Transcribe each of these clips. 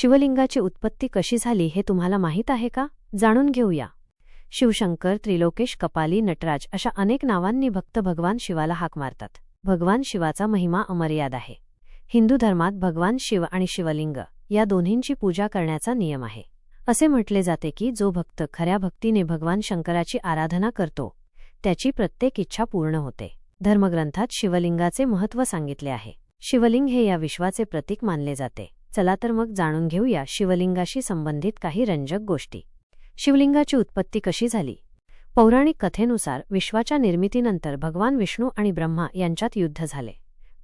शिवलिंगाची उत्पत्ती कशी झाली हे तुम्हाला माहीत आहे का? जाणून घेऊया. शिवशंकर त्रिलोकेश कपाली नटराज अशा अनेक नावांनी भक्त भगवान शिवाला हाक मारतात. भगवान शिवाचा महिमा अमर्याद आहे. हिंदू धर्मात भगवान शिव आणि शिवलिंग या दोन्हींची पूजा करण्याचा नियम आहे. असे म्हटले जाते की जो भक्त खऱ्या भक्तीने भगवान शंकराची आराधना करतो त्याची प्रत्येक इच्छा पूर्ण होते. धर्मग्रंथात शिवलिंगाचे महत्त्व सांगितले आहे. शिवलिंग हे या विश्वाचे प्रतीक मानले जाते. चला तर मग जाणून घेऊया शिवलिंगाशी संबंधित काही रंजक गोष्टी. शिवलिंगाची उत्पत्ती कशी झाली? पौराणिक कथेनुसार विश्वाच्या निर्मितीनंतर भगवान विष्णू आणि ब्रह्मा यांच्यात युद्ध झाले.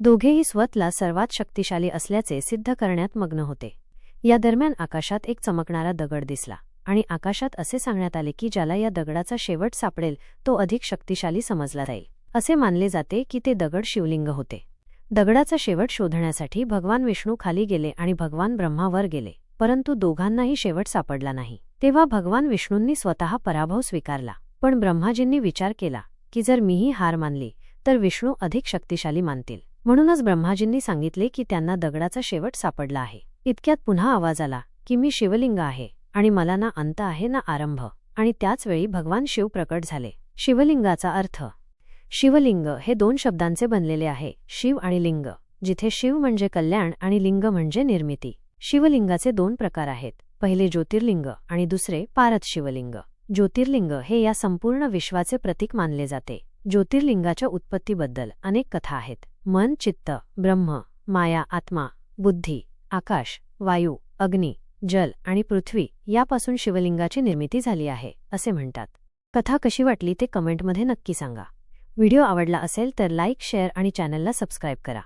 दोघेही स्वतला सर्वात शक्तिशाली असल्याचे सिद्ध करण्यात मग्न होते. या दरम्यान आकाशात एक चमकणारा दगड दिसला आणि आकाशात असे सांगण्यात आले की ज्याला या दगडाचा शेवट सापडेल तो अधिक शक्तिशाली समजला जाईल. असे मानले जाते की ते दगड शिवलिंग होते. दगडाचा शेवट शोधण्यासाठी भगवान विष्णू खाली गेले आणि भगवान ब्रह्मावर गेले परंतु दोघांनाही शेवट सापडला नाही. तेव्हा भगवान विष्णूंनी स्वतः पराभव स्वीकारला पण ब्रह्माजींनी विचार केला की जर मीही हार मानली तर विष्णू अधिक शक्तिशाली मानतील. म्हणूनच ब्रह्माजींनी सांगितले की त्यांना दगडाचा शेवट सापडला आहे. इतक्यात पुन्हा आवाज आला की मी शिवलिंग आहे आणि मला ना अंत आहे ना आरंभ आणि त्याचवेळी भगवान शिव प्रकट झाले. शिवलिंगाचा अर्थ शिवलिंग हे दोन शब्दांचे बनलेले आहे शिव आणि लिंग जिथे शिव म्हणजे कल्याण आणि लिंग म्हणजे निर्मिती. शिवलिंगाचे दोन प्रकार आहेत पहिले ज्योतिर्लिंग आणि दुसरे पारत शिवलिंग ज्योतिर्लिंग हे या संपूर्ण विश्वाचे प्रतीक मानले जाते. ज्योतिर्लिंगाच्या उत्पत्तीबद्दल अनेक कथा आहेत. मन चित्त ब्रह्म माया आत्मा बुद्धी आकाश वायू अग्नी जल आणि पृथ्वी यापासून शिवलिंगाची निर्मिती झाली आहे असे म्हणतात. कथा कशी वाटली ते कमेंटमध्ये नक्की सांगा. व्हिडिओ आवडला असेल तर लाईक शेअर आणि चॅनलला सबस्क्राईब करा.